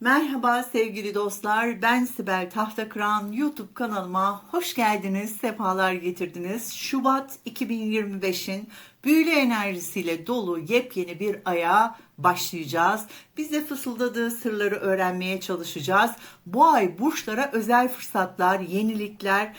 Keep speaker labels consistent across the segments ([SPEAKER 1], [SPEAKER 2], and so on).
[SPEAKER 1] Merhaba sevgili dostlar. Ben Sibel Tahtakıran. YouTube kanalıma hoş geldiniz. Sefalar getirdiniz. Şubat 2025'in büyülü enerjisiyle dolu yepyeni bir aya başlayacağız. Biz de fısıldadığı sırları öğrenmeye çalışacağız. Bu ay burçlara özel fırsatlar, yenilikler,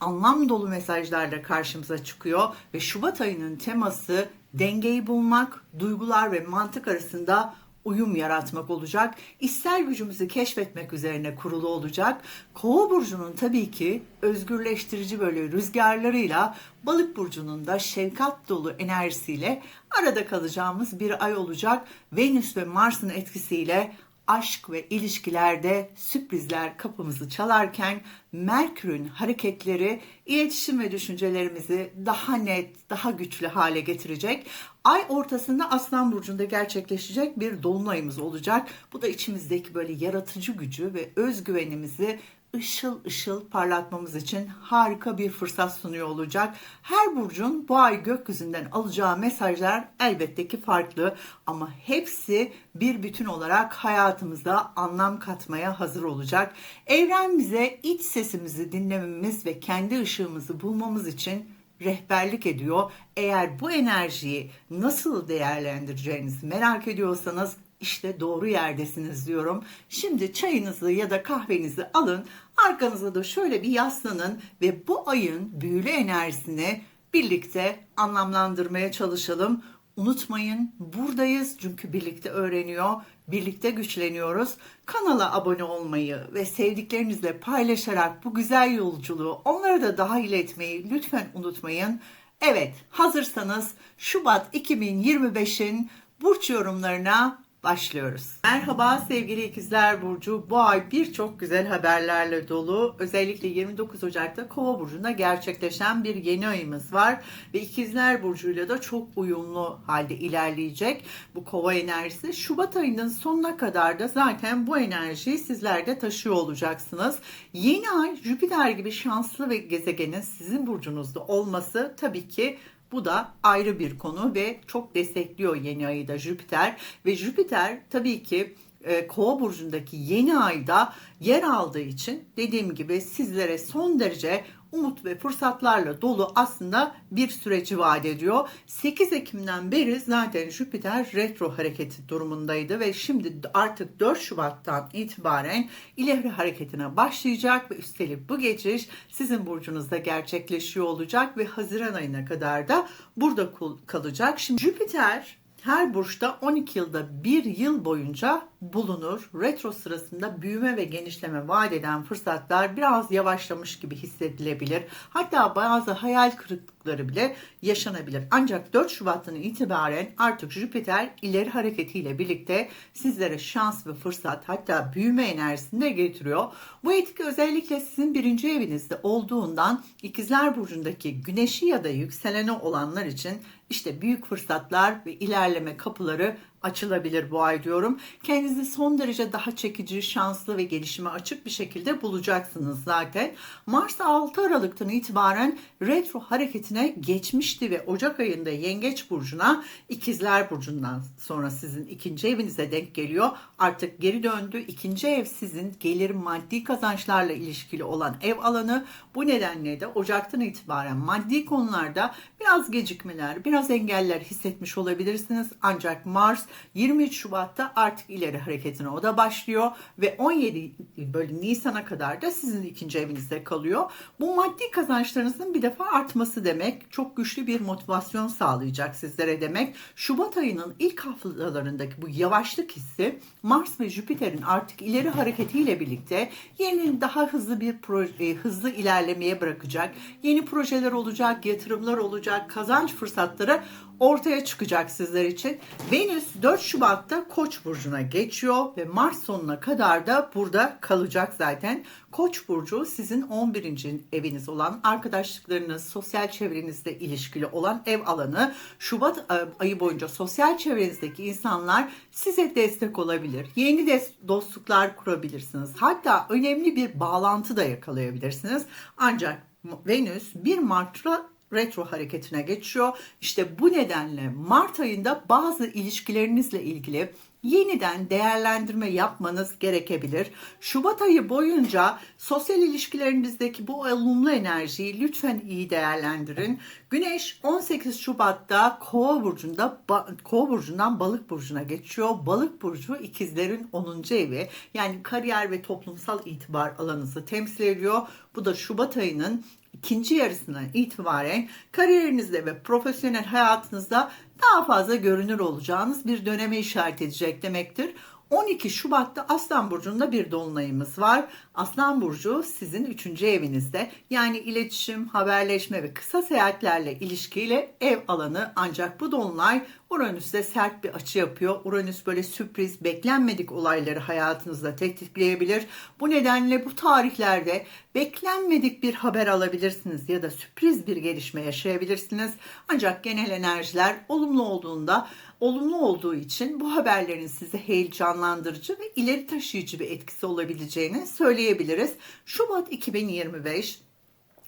[SPEAKER 1] anlam dolu mesajlarla karşımıza çıkıyor ve Şubat ayının teması dengeyi bulmak, duygular ve mantık arasında uyum yaratmak olacak. İster gücümüzü keşfetmek üzerine kurulu olacak. Kova burcunun tabii ki özgürleştirici böyle rüzgarlarıyla Balık burcunun da şefkat dolu enerjisiyle arada kalacağımız bir ay olacak. Venüs ve Mars'ın etkisiyle aşk ve ilişkilerde sürprizler kapımızı çalarken Merkür'ün hareketleri iletişim ve düşüncelerimizi daha net, daha güçlü hale getirecek. Ay ortasında Aslan Burcu'nda gerçekleşecek bir dolunayımız olacak. Bu da içimizdeki böyle yaratıcı gücü ve özgüvenimizi ışıl ışıl parlatmamız için harika bir fırsat sunuyor olacak. Her burcun bu ay gökyüzünden alacağı mesajlar elbette ki farklı ama hepsi bir bütün olarak hayatımıza anlam katmaya hazır olacak. Evren bize iç sesimizi dinlememiz ve kendi ışığımızı bulmamız için rehberlik ediyor. Eğer bu enerjiyi nasıl değerlendireceğinizi merak ediyorsanız işte doğru yerdesiniz diyorum. Şimdi çayınızı ya da kahvenizi alın. Arkanıza da şöyle bir yaslanın ve bu ayın büyülü enerjisini birlikte anlamlandırmaya çalışalım. Unutmayın buradayız çünkü birlikte öğreniyor, birlikte güçleniyoruz. Kanala abone olmayı ve sevdiklerinizle paylaşarak bu güzel yolculuğu onlara da dahil etmeyi lütfen unutmayın. Evet hazırsanız Şubat 2025'in burç yorumlarına başlıyoruz. Merhaba sevgili ikizler burcu. Bu ay birçok güzel haberlerle dolu. Özellikle 29 Ocak'ta Kova burcunda gerçekleşen bir yeni ayımız var ve ikizler burcuyla da çok uyumlu halde ilerleyecek bu Kova enerjisi. Şubat ayının sonuna kadar da zaten bu enerjiyi sizler de taşıyor olacaksınız. Yeni ay Jüpiter gibi şanslı ve gezegenin sizin burcunuzda olması tabii ki bu da ayrı bir konu ve çok destekliyor yeni ayı da Jüpiter. Ve Jüpiter tabii ki e, Kova burcundaki yeni ayda yer aldığı için dediğim gibi sizlere son derece umut ve fırsatlarla dolu aslında bir süreci vaat ediyor. 8 Ekim'den beri zaten Jüpiter retro hareketi durumundaydı ve şimdi artık 4 Şubat'tan itibaren ileri hareketine başlayacak ve üstelik bu geçiş sizin burcunuzda gerçekleşiyor olacak ve Haziran ayına kadar da burada kalacak. Şimdi Jüpiter her burçta 12 yılda bir yıl boyunca bulunur. Retro sırasında büyüme ve genişleme vaat eden fırsatlar biraz yavaşlamış gibi hissedilebilir. Hatta bazı hayal kırıklıkları bile yaşanabilir. Ancak 4 Şubat'tan itibaren artık Jüpiter ileri hareketiyle birlikte sizlere şans ve fırsat hatta büyüme enerjisini de getiriyor. Bu etki özellikle sizin birinci evinizde olduğundan ikizler burcundaki güneşi ya da yükseleni olanlar için işte büyük fırsatlar ve ilerleme kapıları açılabilir bu ay diyorum. Kendinizi son derece daha çekici, şanslı ve gelişime açık bir şekilde bulacaksınız zaten. Mars 6 Aralık'tan itibaren retro hareketine geçmişti ve Ocak ayında Yengeç Burcu'na İkizler Burcu'ndan sonra sizin ikinci evinize denk geliyor. Artık geri döndü. İkinci ev sizin gelir maddi kazançlarla ilişkili olan ev alanı. Bu nedenle de Ocak'tan itibaren maddi konularda biraz gecikmeler, biraz engeller hissetmiş olabilirsiniz. Ancak Mars 23 Şubat'ta artık ileri hareketine o da başlıyor ve 17 böyle Nisan'a kadar da sizin ikinci evinizde kalıyor. Bu maddi kazançlarınızın bir defa artması demek. Çok güçlü bir motivasyon sağlayacak sizlere demek. Şubat ayının ilk haftalarındaki bu yavaşlık hissi Mars ve Jüpiter'in artık ileri hareketiyle birlikte yeni daha hızlı bir proje, hızlı ilerlemeye bırakacak. Yeni projeler olacak, yatırımlar olacak, kazanç fırsatları ortaya çıkacak sizler için. Venüs 4 Şubat'ta Koç burcuna geçiyor ve Mart sonuna kadar da burada kalacak zaten. Koç burcu sizin 11. eviniz olan arkadaşlıklarınız, sosyal çevrenizle ilişkili olan ev alanı. Şubat e, ayı boyunca sosyal çevrenizdeki insanlar size destek olabilir. Yeni dostluklar kurabilirsiniz. Hatta önemli bir bağlantı da yakalayabilirsiniz. Ancak Venüs 1 Mart'ta retro hareketine geçiyor. İşte bu nedenle Mart ayında bazı ilişkilerinizle ilgili yeniden değerlendirme yapmanız gerekebilir. Şubat ayı boyunca sosyal ilişkilerinizdeki bu olumlu enerjiyi lütfen iyi değerlendirin. Güneş 18 Şubat'ta Kova burcunda Kova burcundan Balık burcuna geçiyor. Balık burcu ikizlerin 10. evi. Yani kariyer ve toplumsal itibar alanınızı temsil ediyor. Bu da Şubat ayının ikinci yarısından itibaren kariyerinizde ve profesyonel hayatınızda daha fazla görünür olacağınız bir döneme işaret edecek demektir. 12 Şubat'ta Aslan Burcu'nda bir dolunayımız var. Aslan Burcu sizin 3. evinizde. Yani iletişim, haberleşme ve kısa seyahatlerle ilişkiyle ev alanı. Ancak bu dolunay Uranüs'te sert bir açı yapıyor. Uranüs böyle sürpriz, beklenmedik olayları hayatınızda tetikleyebilir. Bu nedenle bu tarihlerde beklenmedik bir haber alabilirsiniz ya da sürpriz bir gelişme yaşayabilirsiniz. Ancak genel enerjiler olumlu olduğunda olumlu olduğu için bu haberlerin sizi heyecanlandırıcı ve ileri taşıyıcı bir etkisi olabileceğini söyleyebiliriz. Şubat 2025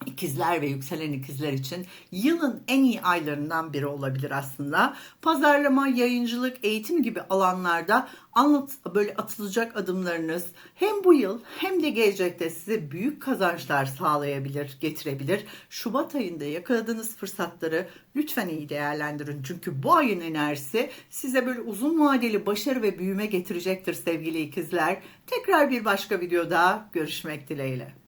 [SPEAKER 1] İkizler ve yükselen ikizler için yılın en iyi aylarından biri olabilir aslında. Pazarlama, yayıncılık, eğitim gibi alanlarda anlat böyle atılacak adımlarınız hem bu yıl hem de gelecekte size büyük kazançlar sağlayabilir, getirebilir. Şubat ayında yakaladığınız fırsatları lütfen iyi değerlendirin. Çünkü bu ayın enerjisi size böyle uzun vadeli başarı ve büyüme getirecektir sevgili ikizler. Tekrar bir başka videoda görüşmek dileğiyle.